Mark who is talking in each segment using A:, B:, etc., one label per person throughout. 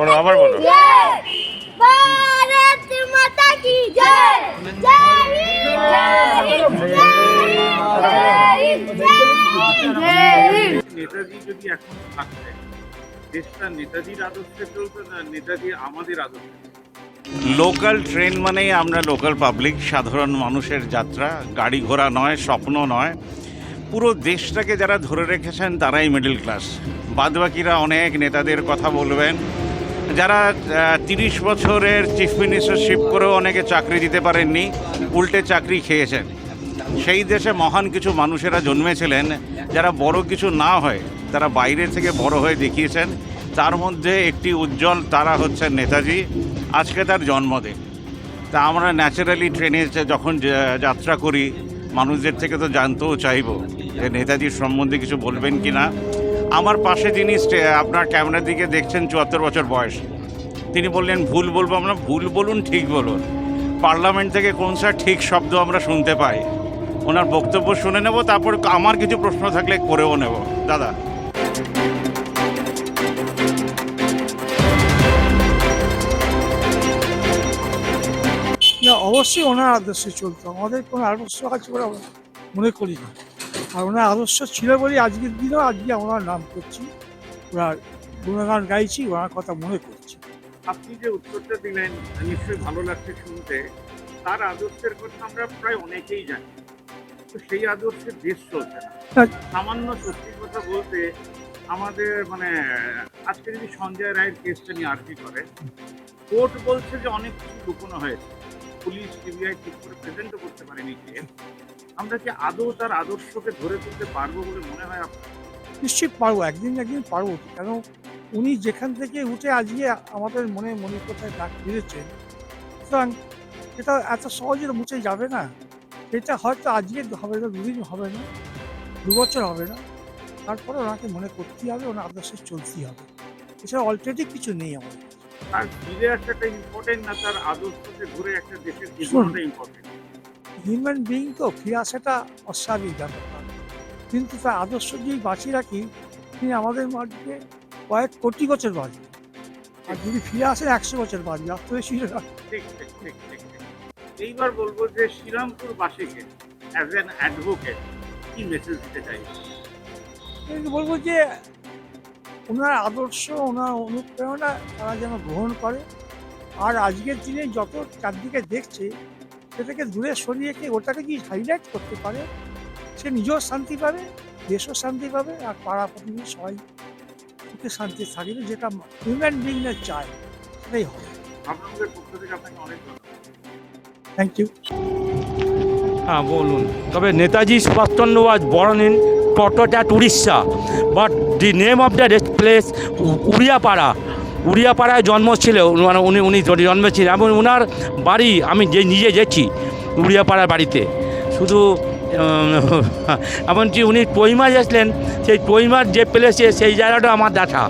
A: বলো আবার বলো। লোকাল ট্রেন মানে আমরা লোকাল পাবলিক সাধারণ মানুষের যাত্রা। গাড়ি ঘোড়া নয় স্বপ্ন নয়। পুরো দেশটাকে যারা ধরে রেখেছেন তারাই মিডল ক্লাস বাদবাকিরা অনেক নেতাদের কথা বলবেন। যারা তিরিশ বছরের চিফ মিনিস্টারশিপ করেও অনেকে চাকরি দিতে পারেননি, উল্টে চাকরি খেয়েছেন। সেই দেশে মহান কিছু মানুষেরা জন্মেছিলেন, যারা বড় কিছু না হয়, তারা বাইরে থেকে বড় হয়ে দেখিয়েছেন। তার মধ্যে একটি উজ্জ্বল তারা হচ্ছেন নেতাজি। আজকে তার জন্মদিন। তা আমরা ন্যাচারালি ট্রেনে যখন যাত্রা করি, মানুষদের থেকে তো জানতেও চাইব। যে নেতাজির সম্বন্ধে কিছু বলবেন কি না আমার পাশে যিনি আপনার ক্যামেরার দিকে দেখছেন চুয়াত্তর বছর বয়স, তিনি বললেন, ভুল বলব আমরা, ভুল বলুন, ঠিক বলুন। পার্লামেন্ট থেকে কোন স্যার ঠিক শব্দ আমরা শুনতে পাই। ওনার বক্তব্য শুনে নেব, তারপর আমার কিছু প্রশ্ন থাকলে করেও নেব। দাদা।
B: না, অবশ্যই ওনার আদর্শে চলতো। আমাদের কোনো আদর্শ আছে বলে মনে করি না। আর ওনার আদর্শ ছিল বলেই আজকের দিনেও আজকে ওনার নাম করছি। ওনার গুণগান গাইছি ওনার কথা মনে করছি।
C: আপনি যে উত্তরটা দিলেন নিশ্চয়ই ভালো লাগছে শুনতে। তার আদর্শের কথা আমরা প্রায় অনেকেই জানি। তো সেই আদর্শে দেশ চলছে না।
B: হ্যাঁ।
C: সামান্য সত্যি কথা বলতে আমাদের মানে আজকে যদি সঞ্জয় রায়ের কেসটা নিয়ে আর্জি করে কোর্ট বলছে যে অনেক কিছু লুকোনো হয়েছে। পুলিশ সিবিআই ঠিক করে প্রেজেন্টও করতে পারেনি কেস। আমরা কি আদৌ তার আদর্শকে ধরে তুলতে পারব বলে মনে হয় আপনার?
B: নিশ্চয়ই পারব একদিন একদিন পারব। কেন উনি যেখান থেকে উঠে আজকে আমাদের মনে মনে কোথায় ডাক ফিরেছেন সুতরাং এটা এত সহজে মুছে যাবে না। এটা হয়তো আজকে হবে না দুদিন হবে না দু বছর হবে না। তারপরে ওনাকে মনে করতেই হবে ওনার আদর্শে চলতেই হবে। এছাড়া অল্টারনেটিভ কিছু নেই আমাদের
C: তার ফিরে আসাটা ইম্পর্টেন্ট না তার আদর্শকে ঘুরে একটা দেশের জীবনটা ইম্পর্টেন্ট
B: হিউম্যান বিং তো ফিরে আসাটা অস্বাভাবিক ব্যাপার। কিন্তু তার আদর্শ যদি বাঁচিয়ে রাখি তিনি আমাদের মাঝে কয়েক কোটি বছর বাঁচবে। আর যদি ফিরে আসেন একশো বছর বাঁচবে আর তো বেশি
C: ঠিক ঠিক ঠিক ঠিক ঠিক। এইবার বলব যে শ্রীরামপুর বাসীকে অ্যাজ অ্যান অ্যাডভোকেট কি মেসেজ দিতে চাই?
B: বলব যে ওনার আদর্শ ওনার অনুপ্রেরণা তারা যেন গ্রহণ করে। আর আজকের দিনে যত চারদিকে দেখছে সেটাকে দূরে সরিয়ে রেখে ওটাকে যদি হাইলাইট করতে পারে? সে নিজেও শান্তি পাবে দেশও শান্তি পাবে আর পাড়া প্রতিবেশী সবাই সুখে শান্তি থাকবে যেটা হিউম্যান বিংয়ের চায় সেটাই হবে।
C: আপনাদের পক্ষ থেকে আপনাকে অনেক
B: থ্যাংক ইউ
D: হ্যাঁ বলুন। তবে Netaji Subhashchandra was born in Tototat, Orissa but the name of the place উড়িয়াপাড়া। উড়িয়াপাড়ায় জন্ম ছিল মানে উনি উনি জন্মেছিলেন এবং ওনার বাড়ি আমি যে নিজে গেছি উড়িয়াপাড়ার বাড়িতে। শুধু এমনকি উনি পৈমার এসলেন সেই পৈমার যে প্লেসে সেই জায়গাটা আমার দেখা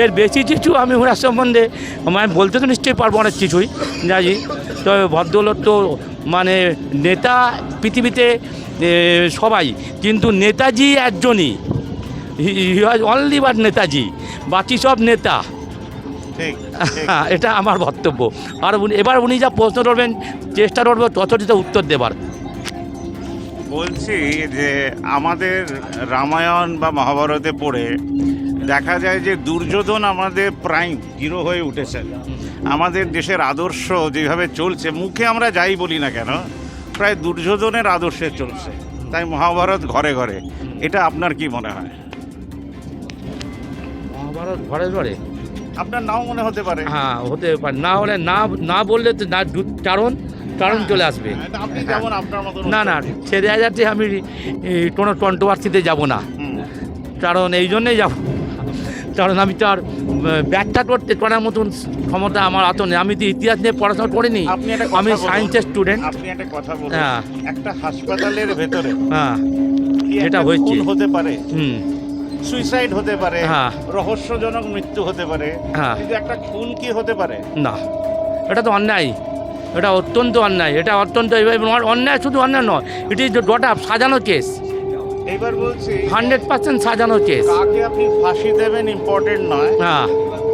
D: এর বেশি কিছু আমি ওনার সম্বন্ধে আমি বলতে তো নিশ্চয়ই পারব অনেক কিছুই জানি তবে ভদ্রলোক তো মানে নেতা পৃথিবীতে সবাই কিন্তু নেতাজি একজনই। অনলি বাট নেতাজি বাকি সব নেতা। এটা আমার বক্তব্য। আর উনি- এবার উনি যা প্রশ্ন করবেন চেষ্টা করব ততটিতে উত্তর দেবার।
A: বলছি যে আমাদের রামায়ণ বা মহাভারতে পড়ে দেখা যায় যে দুর্যোধন আমাদের প্রাইম হিরো হয়ে উঠেছেন। আমাদের দেশের আদর্শ যেভাবে চলছে মুখে আমরা যাই বলি না কেন প্রায় দুর্যোধনের আদর্শে চলছে। তাই মহাভারত ঘরে ঘরে। এটা আপনার কি মনে হয়?
D: মহাভারত ঘরে ঘরে?
A: আপনার নাও মনে হতে পারে।
D: হ্যাঁ হতে পারে। না হলে না না বললে তো না কারণ কারণ চলে আসবে।
A: হ্যাঁ, আপনি যেমন
D: না না সে দেখা যাচ্ছে আমি কোনো কন্ট্রোভার্সিতে যাব না। কারণ এই জন্যেই যাব। কারণ আমি তো আর ব্যাখ্যা করতে করার মতন ক্ষমতা আমার হাতে নেই। আমি তো ইতিহাস নিয়ে পড়াশোনা করিনি। আমি সায়েন্সের স্টুডেন্ট
A: আপনি একটা কথা বলুন।
D: হ্যাঁ।
A: একটা হাসপাতালের ভেতরে
D: হ্যাঁ। এটা হয়েছে।
A: হতে পারে?
D: হুম।
A: সুইসাইড হতে পারে
D: হ্যাঁ।
A: রহস্যজনক মৃত্যু হতে পারে
D: হ্যাঁ।
A: কিন্তু একটা খুন কি হতে পারে?
D: না। এটা তো অন্যায়। এটা অত্যন্ত অন্যায়। এটা অত্যন্ত অন্যায় শুধু অন্যায় নয় ইট ইজ ডট আপ সাজানো কেস
A: এবার বলছি
D: হান্ড্রেড পার্সেন্ট সাজানো কেস
A: কাকে আপনি ফাঁসি দেবেন ইম্পর্টেন্ট নয়
D: হ্যাঁ।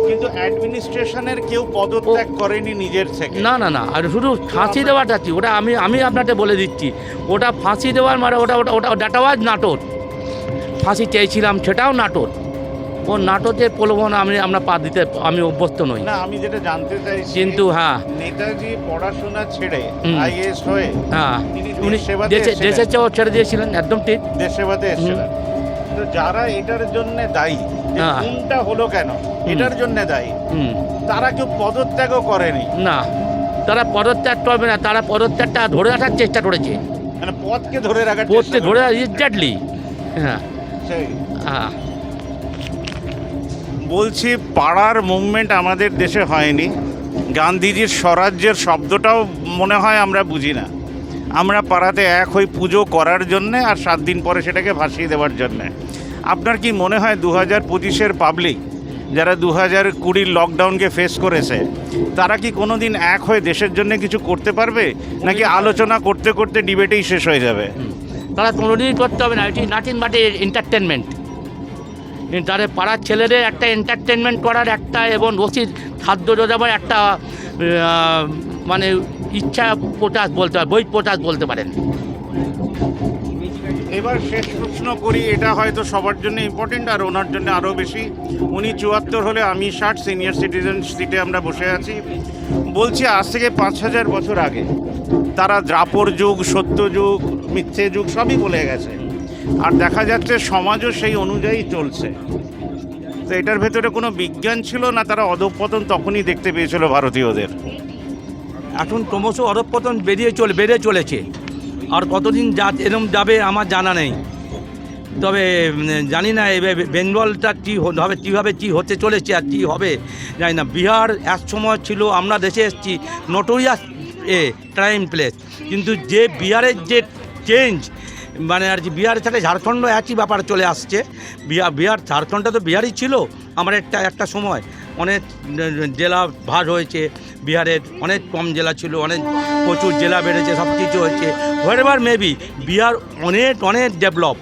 A: কিন্তু অ্যাডমিনিস্ট্রেশনের কেউ পদত্যাগ করেনি নিজের থেকে।
D: না না না। আর শুধু ফাঁসি দেওয়াটা কি? ওটা আমি আমি আপনাকে বলে দিচ্ছি। ওটা ফাঁসি দেওয়ার মানে ওটা ওটা ওটা ডাটাওয়াজ নাটক ফাঁসি চেয়েছিলাম সেটাও নাটক। ও নাটকের প্রলোভন আমি আমরা পা দিতে আমি অভ্যস্ত নই।
A: না আমি যেটা জানতে চাইছি
D: কিন্তু হ্যাঁ।
A: নেতাজি পড়াশোনা ছেড়ে। আইএস হয়ে
D: হ্যাঁ।
A: তিনি
D: উনি
A: দেশ
D: দেশে। ছেড়ে দিয়েছিলেন একদম ঠিক।
A: দেশ সেবাতে এসেছিলেন। তো যারা এটার জন্য দায়ী
D: হ্যাঁ।
A: হলো কেন এটার জন্য দায়ী তারা কেউ পদত্যাগও করেনি।
D: না তারা পদত্যাগ করবে না তারা পদত্যাগটা ধরে রাখার চেষ্টা করেছে।
A: মানে পথকে ধরে রাখার চেষ্টা
D: ধরে। এক্স্যাক্টলি হ্যাঁ।
A: বলছি পাড়ার মুভমেন্ট আমাদের দেশে হয়নি। গান্ধীজির স্বরাজ্যের শব্দটাও মনে হয় আমরা বুঝি না। আমরা পাড়াতে এক হই পুজো করার জন্যে আর সাত দিন পরে সেটাকে ভাসিয়ে দেওয়ার জন্যে। আপনার কি মনে হয় দু হাজার পঁচিশের পাবলিক যারা দু হাজার কুড়ির লকডাউনকে ফেস করেছে তারা কি কোনো দিন এক হয়ে দেশের জন্য কিছু করতে পারবে? নাকি আলোচনা করতে করতে ডিবেটেই শেষ হয়ে যাবে?
D: তারা কোনোদিনই করতে হবে না। এটি নাথিং বাট এন্টারটেনমেন্ট তাদের পাড়ার ছেলেদের একটা এন্টারটেনমেন্ট করার একটা এবং রসিদ খাদ্য যোগাবার একটা মানে ইচ্ছা প্রকাশ বলতে পারে বই প্রকাশ বলতে পারেন।
A: এবার শেষ প্রশ্ন করি, এটা হয়তো সবার জন্য ইম্পর্টেন্ট আর ওনার জন্য আরও বেশি। উনি চুয়াত্তর হলে আমি ষাট সিনিয়র সিটিজেন সিটে আমরা বসে আছি। বলছি, আজ থেকে পাঁচ হাজার বছর আগে তারা দ্রাপর যুগ, সত্য যুগ মিথ্যে যুগ সবই বলে গেছে। আর দেখা যাচ্ছে সমাজও সেই অনুযায়ী চলছে। তো এটার ভেতরে কোনো বিজ্ঞান ছিল না, তারা অধঃপতন তখনই দেখতে পেয়েছিল ভারতীয়দের।
D: এখন ক্রমশ অধপতন বেরিয়ে চলে, বেড়ে চলেছে। আর কতদিন যা, এরম যাবে আমার জানা নেই। তবে জানি না এবার বেঙ্গলটা কী হবে, কীভাবে কী হতে চলেছে আর কী হবে, জানি না। বিহার এক সময় ছিল, আমরা দেশে এসেছি নোটোরিয়াস এ, ক্রাইম প্লেস। কিন্তু যে বিহারের যে চেঞ্জ মানে আর কি বিহারের সাথে ঝাড়খণ্ড একই ব্যাপার চলে আসছে। বিহার বিহার ঝাড়খণ্ডটা তো বিহারই ছিল। আমার একটা একটা সময় অনেক জেলা ভাগ হয়েছে। বিহারের অনেক কম জেলা ছিল অনেক প্রচুর জেলা বেড়েছে সব কিছু হয়েছে। হোয়াট এভার মেবি বিহার অনেক অনেক ডেভেলপ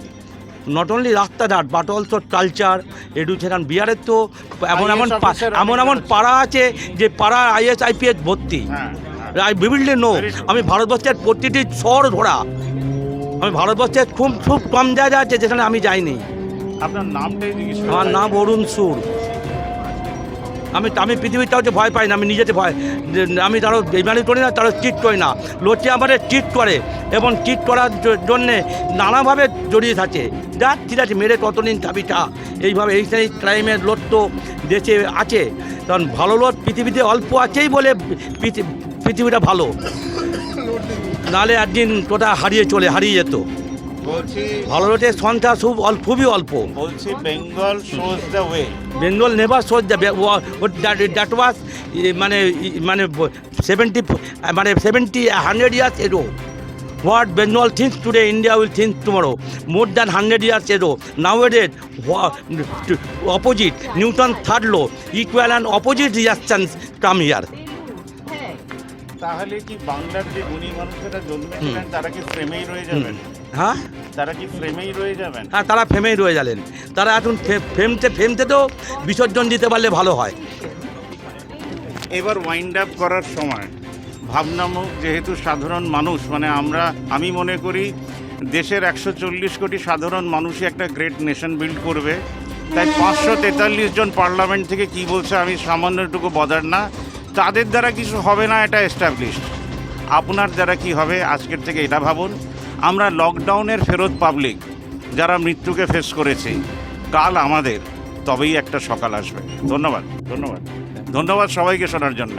D: নট অনলি রাস্তাঘাট বাট অলসো কালচার এডুকেশন বিহারের তো এমন এমন এমন এমন পাড়া আছে যে পাড়া আইএস আইপিএস ভর্তি। আই বিবিল্ডে নো আমি ভারতবর্ষের প্রতিটি শহর ধরা আমি ভারতবর্ষে খুব খুব কম জায়গা আছে যেখানে আমি যাইনি।
A: আপনার নামটাই জিজ্ঞেস
D: আমার নাম অরুণ সুর। আমি আমি পৃথিবীর কাউকে ভয় পাই না আমি নিজেতে ভয় আমি তারও বেমানি করি না তারও চিট করি না। লোকে আমাদের চিট করে এবং চিট করার জন্যে নানাভাবে জড়িয়ে থাকে। যা ঠিক আছে মেরে কতদিন খাবি তা এইভাবে এই সেই ক্রাইমের লোড তো দেশে আছে। কারণ ভালো লোট পৃথিবীতে অল্প আছেই বলে পৃথিবীটা ভালো। নাহলে একদিন কোথা হারিয়ে চলে হারিয়ে যেত।
A: বলছি
D: ভালো লোকের সংখ্যা খুব অল্প খুবই অল্প।
A: বলছি Bengal shows the way
D: Bengal never shows the that was মানে মানে সেভেন্টি মানে seventy hundred years ago what Bengal thinks today India will think tomorrow. More than hundred years ago now added opposite Newton third law equal and opposite reactions come here.
A: তাহলে কি বাংলার যে গুণী মানুষেরা জন্মেছিলেন তারা কি ফ্রেমেই রয়ে যাবেন?
D: হ্যাঁ?
A: তারা কি ফ্রেমেই রয়ে যাবেন?
D: হ্যাঁ তারা ফেমেই রয়ে গেলেন তারা এখন ফেমতে ফেমতে তো বিসর্জন দিতে পারলে ভালো হয়।
A: এবার ওয়াইন্ড আপ করার সময় ভাবনামুখ যেহেতু সাধারণ মানুষ মানে আমরা আমি মনে করি দেশের একশো চল্লিশ কোটি সাধারণ মানুষই একটা গ্রেট নেশন বিল্ড করবে। তাই পাঁচশো তেতাল্লিশ জন পার্লামেন্ট থেকে কি বলছে আমি সামান্যটুকু বদার না। তাদের দ্বারা কিছু হবে না, এটা এস্টাবলিশড আপনার দ্বারা কি হবে, আজকের থেকে এটা ভাবুন। আমরা লকডাউনের ফেরত পাবলিক যারা মৃত্যুকে ফেস করেছে, কাল আমাদের, তবেই একটা সকাল আসবে। ধন্যবাদ ধন্যবাদ। ধন্যবাদ সবাইকে শোনার জন্য।